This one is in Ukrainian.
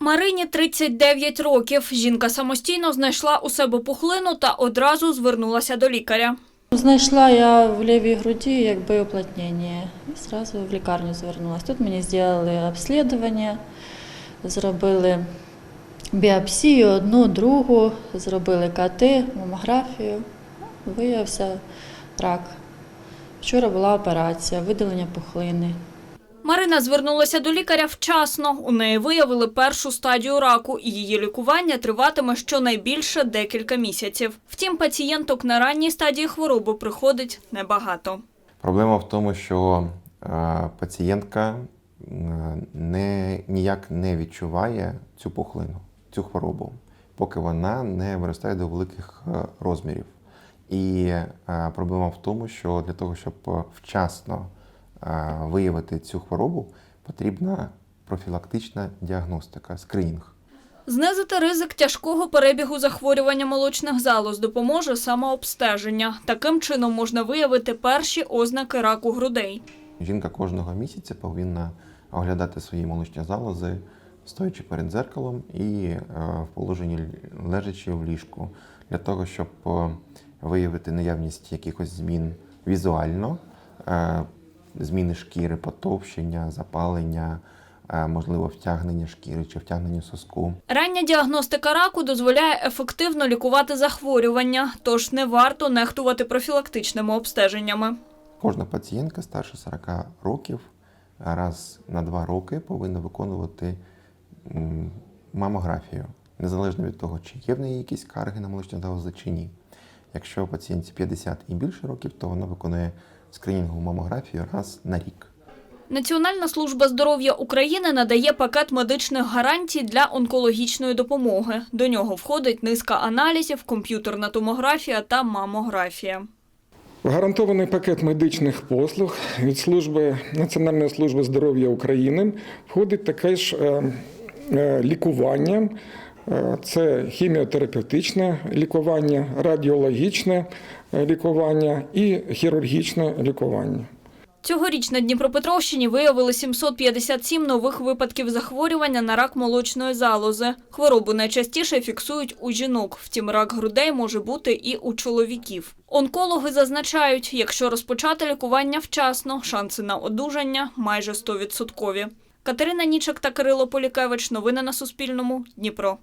Марині 39 років. Жінка самостійно знайшла у себе пухлину та одразу звернулася до лікаря. Знайшла я в лівій груді якби уплотнення і одразу в лікарню звернулася. Тут мені зробили обслідування, зробили біопсію, одну, другу, зробили КТ, мамографію. Виявився рак. Вчора була операція, видалення пухлини. Марина звернулася до лікаря вчасно. У неї виявили першу стадію раку, і її лікування триватиме щонайбільше декілька місяців. Втім, пацієнток на ранній стадії хвороби приходить небагато. Проблема в тому, що е, пацієнтка е, не, ніяк не відчуває цю пухлину, цю хворобу, поки вона не виростає до великих е, розмірів. І проблема в тому, що для того, щоб вчасно виявити цю хворобу, потрібна профілактична діагностика, скринінг. Знизити ризик тяжкого перебігу захворювання молочних залоз допоможе самообстеження. Таким чином можна виявити перші ознаки раку грудей. Жінка кожного місяця повинна оглядати свої молочні залози, стоячи перед дзеркалом і е, в положенні лежачи в ліжку, для того, щоб е, виявити наявність якихось змін візуально, е, зміни шкіри, потовщення, запалення, е, можливо, втягнення шкіри чи втягнення соску. Рання діагностика раку дозволяє ефективно лікувати захворювання, тож не варто нехтувати профілактичними обстеженнями. Кожна пацієнтка старше 40 років раз на два роки повинна виконувати мамографію, незалежно від того, чи є в неї якісь скарги на молочні залози чи ні. Якщо пацієнтці 50 і більше років, то вона виконує скринінгову мамографію раз на рік. Національна служба здоров'я України надає пакет медичних гарантій для онкологічної допомоги. До нього входить низка аналізів, комп'ютерна томографія та мамографія. Гарантований пакет медичних послуг від служби Національної служби здоров'я України входить таке ж е, е, лікування. Е, Це хіміотерапевтичне лікування, радіологічне е, лікування і хірургічне лікування. Цьогоріч на Дніпропетровщині виявили 757 нових випадків захворювання на рак молочної залози. Хворобу найчастіше фіксують у жінок, втім рак грудей може бути і у чоловіків. Онкологи зазначають, якщо розпочати лікування вчасно, шанси на одужання майже 100%. Катерина Нічик та Кирило Полікевич. Новини на Суспільному. Дніпро.